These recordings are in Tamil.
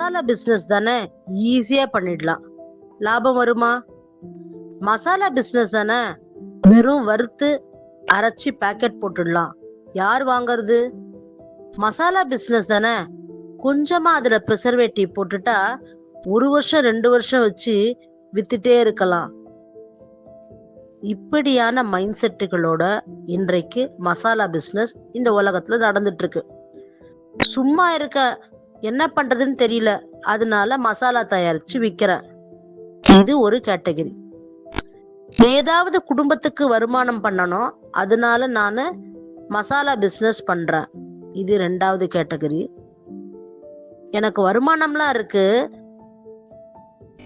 மசாலா பிசினஸ் தானே? ஈஸியா பண்ணிடலாம். லாபம் வருமா? மசாலா பிசினஸ் தானே? வெறும் வறுத்து அரைச்சி பேக்கெட் போட்டுடலாம். யார் வாங்குறது? மசாலா பிசினஸ் தானே? கொஞ்சமா அதுல ப்ரிசர்வேட்டிவ் போட்டுட்டா ஒரு வருஷம் ரெண்டு வருஷம் வச்சு வித்துட்டே இருக்கலாம். இப்படியான மைண்ட் செட்டுகளோட இன்றைக்கு மசாலா பிசினஸ் இந்த உலகத்துல நடந்துட்டு இருக்கு. சும்மா இருக்க என்ன பண்றதுன்னு தெரியல. அதனால மசாலா தயாரிச்சு விக்கிறேன். இது ஒரு கேட்டகரி. ஏதாவது குடும்பத்துக்கு வருமானம் பண்ணணும். அதனால நான் மசாலா பிஸ்னஸ் பண்றேன். இது ரெண்டாவது கேட்டகரி. எனக்கு வருமானம்லாம் இருக்கு.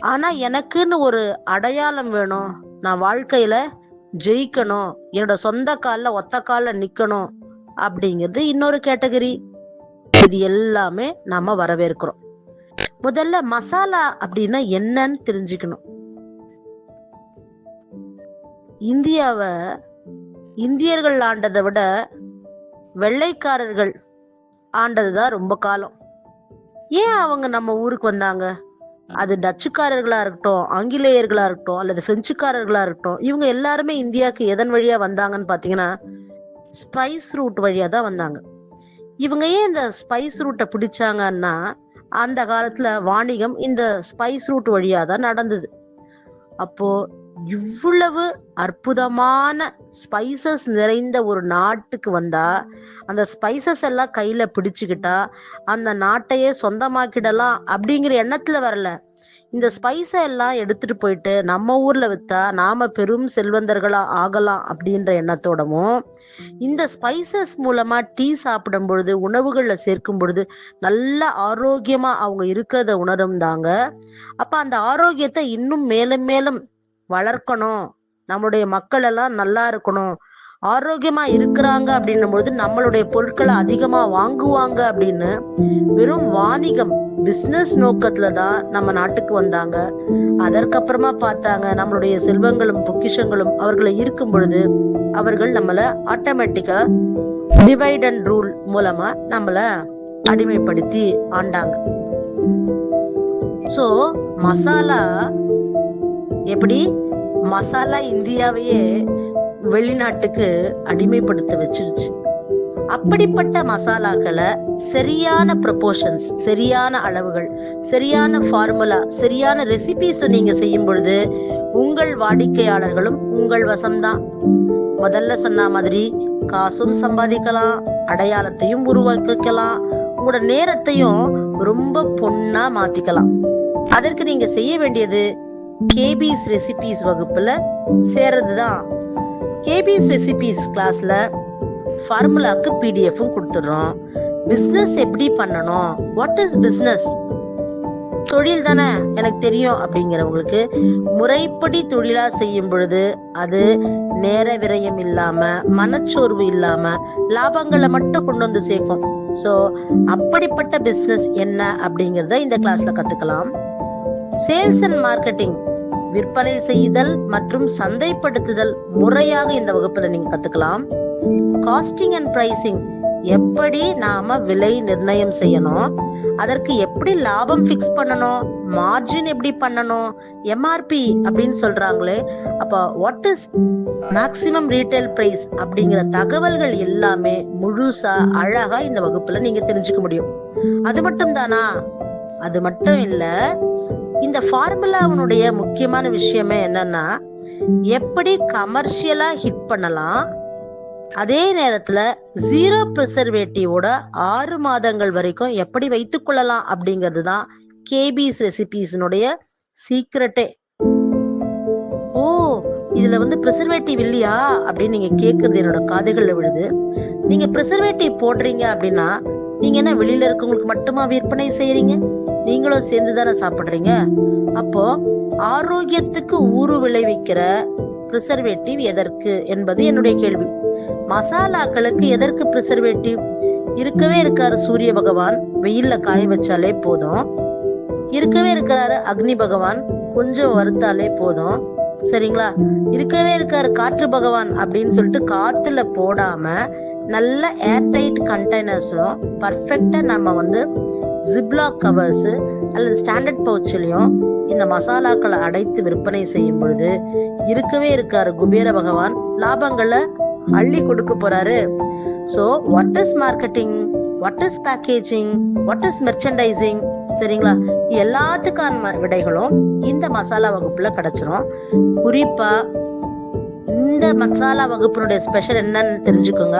ஆனா எனக்குன்னு ஒரு அடையாளம் வேணும். நான் வாழ்க்கையில ஜெயிக்கணும். என்னோட சொந்த காலில் ஒத்த காலில் நிற்கணும் அப்படிங்கிறது இன்னொரு கேட்டகரி. இது எல்லாமே நாம வரவேற்கிறோம். முதல்ல மசாலா அப்படின்னா என்னன்னு தெரிஞ்சுக்கணும். இந்தியாவை இந்தியர்கள் ஆண்டதை விட வெள்ளைக்காரர்கள் ஆண்டதுதான் ரொம்ப காலம். ஏன் அவங்க நம்ம ஊருக்கு வந்தாங்க? அது டச்சுக்காரர்களா இருக்கட்டும் ஆங்கிலேயர்களா இருக்கட்டும் அல்லது பிரெஞ்சுக்காரர்களா இருக்கட்டும் இவங்க எல்லாருமே இந்தியாவுக்கு எதன் வழியா வந்தாங்கன்னு பாத்தீங்கன்னா ஸ்பைஸ் ரூட் வழியா தான் வந்தாங்க. இவங்க ஏன் இந்த ஸ்பைஸ் ரூட்டை பிடிச்சாங்கன்னா அந்த காலத்துல வாணிகம் இந்த ஸ்பைஸ் ரூட் வழியா தான் நடந்தது. அப்போ இவ்வளவு அற்புதமான ஸ்பைசஸ் நிறைந்த ஒரு நாட்டுக்கு வந்தா அந்த ஸ்பைசஸ் எல்லாம் கையில பிடிச்சுக்கிட்டா அந்த நாட்டையே சொந்தமாக்கிடலாம் அப்படிங்கிற எண்ணத்துல வரல. இந்த ஸ்பைஸை எல்லாம் எடுத்துட்டு போயிட்டு நம்ம ஊர்ல வித்தா நாம பெரும் செல்வந்தர்களா ஆகலாம் அப்படின்ற எண்ணத்தோடவும் இந்த ஸ்பைசஸ் மூலமா டீ சாப்பிடும் பொழுது உணவுகளில் சேர்க்கும் பொழுது நல்ல ஆரோக்கியமா அவங்க இருக்கிறத உணரும் தாங்க. அப்ப அந்த ஆரோக்கியத்தை இன்னும் மேலும் மேலும் வளர்க்கணும். நம்மளுடைய மக்கள் எல்லாம் நல்லா இருக்கணும். ஆரோக்கியமா இருக்கிறாங்க அப்படின்னும் பொழுது நம்மளுடைய பொருட்களை அதிகமா வாங்குவாங்க அப்படின்னு வெறும் வாணிகம் பிசினஸ் நோக்கத்துல தான் நம்ம நாட்டுக்கு வந்தாங்க. அதற்கப்புறமா பார்த்தாங்க நம்மளுடைய செல்வங்களும் பொக்கிஷங்களும் அவர்களை இருக்கும் பொழுது அவர்கள் நம்மள ஆட்டோமேட்டிக்கா டிவைட் அண்ட் ரூல் மூலமா நம்மள அடிமைப்படுத்தி ஆண்டாங்க. சோ மசாலா எப்படி? மசாலா இந்தியாவையே வெளிநாட்டுக்கு அடிமைப்படுத்த வச்சிருச்சு. அப்படிப்பட்ட மசாலாக்களை சரியான ப்ரொபோர்ஷன்ஸ் சரியான அளவுகள் சரியான ஃபார்முலா சரியான ரெசிபிஸ் நீங்க செய்யும் பொழுது உங்கள் வாடிக்கையாளர்களும் உங்கள் வசம்தான். முதல்ல சொன்ன மாதிரி காசும் சம்பாதிக்கலாம் அடையாளத்தையும் உருவாக்கிக்கலாம் உங்களோட நேரத்தையும் ரொம்ப பொண்ணா மாத்திக்கலாம். அதற்கு நீங்க செய்ய வேண்டியது கேபிஸ் ரெசிபிஸ் வகுப்புல சேர்றதுதான். கேபிஎஸ் ரெசிபிஸ் கிளாஸில் ஃபார்முலாவுக்கு பிடிஎஃப்பும் கொடுத்துடுறோம். பிஸ்னஸ் எப்படி பண்ணணும்? வாட் இஸ் பிஸ்னஸ் தொழில் தானே எனக்கு தெரியும் அப்படிங்கிறவங்களுக்கு முறைப்படி தொழிலாக செய்யும் பொழுது அது நேர விரயம் இல்லாமல் மனச்சோர்வு இல்லாமல் லாபங்களை மட்டும் கொண்டு வந்து சேர்க்கும். ஸோ அப்படிப்பட்ட பிஸ்னஸ் என்ன அப்படிங்கிறத இந்த கிளாஸில் கற்றுக்கலாம் சேல்ஸ் அண்ட் மார்க்கெட்டிங் விற்பனை செய்தல் மற்றும் சந்தைப்படுத்துதல் முறையாக இந்த வகுப்புல நீங்க கத்துக்கலாம். காஸ்டிங் அண்ட் பிரைசிங் எப்படி நாம விலை நிர்ணயம் செய்யணும்? அதற்கு எப்படி லாபம் ஃபிக்ஸ் பண்ணணும்? மார்ஜின் எப்படி பண்ணணும்? எம்ஆர்பி அப்படின்னு சொல்றாங்களே அப்போ what is maximum retail price அப்படிங்கிற தகவல்கள் எல்லாமே முழுசா அழகா இந்த வகுப்புல நீங்க தெரிஞ்சுக்க முடியும். அது மட்டும் தானா அது மட்டும் இல்ல இந்த ஃபார்முலாவினுடைய முக்கியமான விஷயமே என்னன்னா எப்படி கமர்ஷியலா ஹிட் பண்ணலாம் அதே நேரத்துல ஜீரோ ப்ரிசர்வேட்டிவோட ஆறு மாதங்கள் வரைக்கும் எப்படி வைத்துக் கொள்ளலாம் அப்படிங்கிறது தான் கேபிஸ் ரெசிபிஸ்னுடைய சீக்ரெட்டே ஓ இதுல வந்து ப்ரிசர்வேட்டிவ் இல்லையா அப்படின்னு நீங்க கேக்குறது என்னோட காதுகள்ல விழுது. நீங்க ப்ரிசர்வேட்டிவ் போடுறீங்க அப்படின்னா நீங்க என்ன வெளியில இருக்கவங்களுக்கு மட்டுமா விற்பனை செய்யறீங்க? நீங்களும் சேர்ந்து தானே சாப்பிட்றீங்க? அப்போ ஆரோக்கியத்துக்கு ஊறு விளைவிக்கிற ப்ரிசர்வேட்டிவ் எதற்கு என்பது என்னுடைய கேள்வி. மசாலாக்களுக்கு எதற்கு ப்ரிசர்வேட்டிவ் இருக்கவே இருக்காரு சூரிய பகவான். வெயில்ல காய வச்சாலே போதும். இருக்கவே இருக்கிறாரு அக்னி பகவான். கொஞ்சம் வறுத்தாலே போதும். சரிங்களா? இருக்கவே இருக்காரு காற்று பகவான் அப்படின்னு சொல்லிட்டு காத்துல போடாம நல்ல ஏர்டைட் கண்டெய்னர்ஸும் பர்ஃபெக்டா நம்ம வந்து ஜிப்லாக் கவர்ஸு அல்லது ஸ்டாண்டர்ட் பவுச்சிலையும் இந்த மசாலாக்களை அடைத்து விற்பனை செய்யும் பொழுது இருக்கவே இருக்காரு குபேர பகவான். லாபங்களை அள்ளி கொடுக்க போறாரு. So what is marketing what is packaging what is merchandising சரிங்களா? எல்லாத்துக்கான ம- விடைகளும் இந்த மசாலா வகுப்புல கிடைச்சிரும். குறிப்பா இந்த மசாலா வகுப்பினுடைய ஸ்பெஷல் என்னன்னு தெரிஞ்சுக்கோங்க.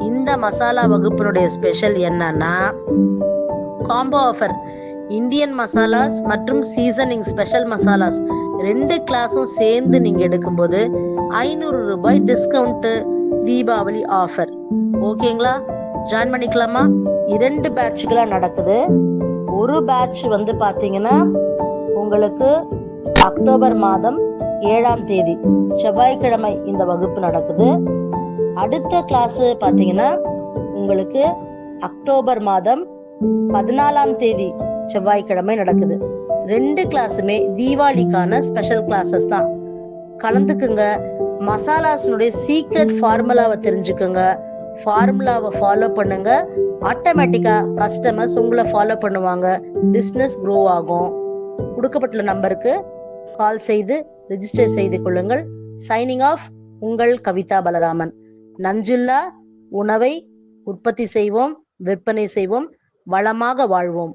இந்த மசாலா வகுப்பினுடைய ஸ்பெஷல் என்னன்னா காம்போ ஆஃபர் இந்தியன் மசாலாஸ் மற்றும் சீசனிங் ஸ்பெஷல் மசாலாஸ் ரெண்டு கிளாஸும் சேர்ந்து நீங்க எடுக்கும்போது ஐநூறு ரூபாய் டிஸ்கவுண்ட் தீபாவளி ஆஃபர் ஓகேங்களா ஜாயின் பண்ணிக்கலாமா? இரண்டு பேட்சுகளா நடக்குது. ஒரு பேட்ச் வந்து பாத்தீங்கன்னா உங்களுக்கு அக்டோபர் மாதம் ஏழாம் தேதி செவ்வாய்க்கிழமை இந்த வகுப்பு நடக்குது. அடுத்த கிளாஸ் பார்த்தீங்கன்னா உங்களுக்கு அக்டோபர் மாதம் பதினாலாம் தேதி செவ்வாய்க்கிழமை நடக்குது. ரெண்டு கிளாஸுமே தீபாவளிக்கான ஸ்பெஷல் கிளாஸஸ் தான். கலந்துக்குங்க. மசாலாஸ்னுடைய சீக்ரெட் ஃபார்முலாவை தெரிஞ்சுக்குங்க. ஃபார்முலாவை ஃபாலோ பண்ணுங்க. ஆட்டோமேட்டிக்கா கஸ்டமர்ஸ் உங்களை ஃபாலோ பண்ணுவாங்க. பிஸ்னஸ் க்ரோ ஆகும். கொடுக்கப்பட்டுள்ள நம்பருக்கு கால் செய்து ரிஜிஸ்டர் செய்து கொள்ளுங்கள். சைனிங் ஆஃப் உங்கள் கவிதா பலராமன். நஞ்சுல்லா உணவை உற்பத்தி செய்வோம் விற்பனை செய்வோம். வளமாக வாழ்வோம்.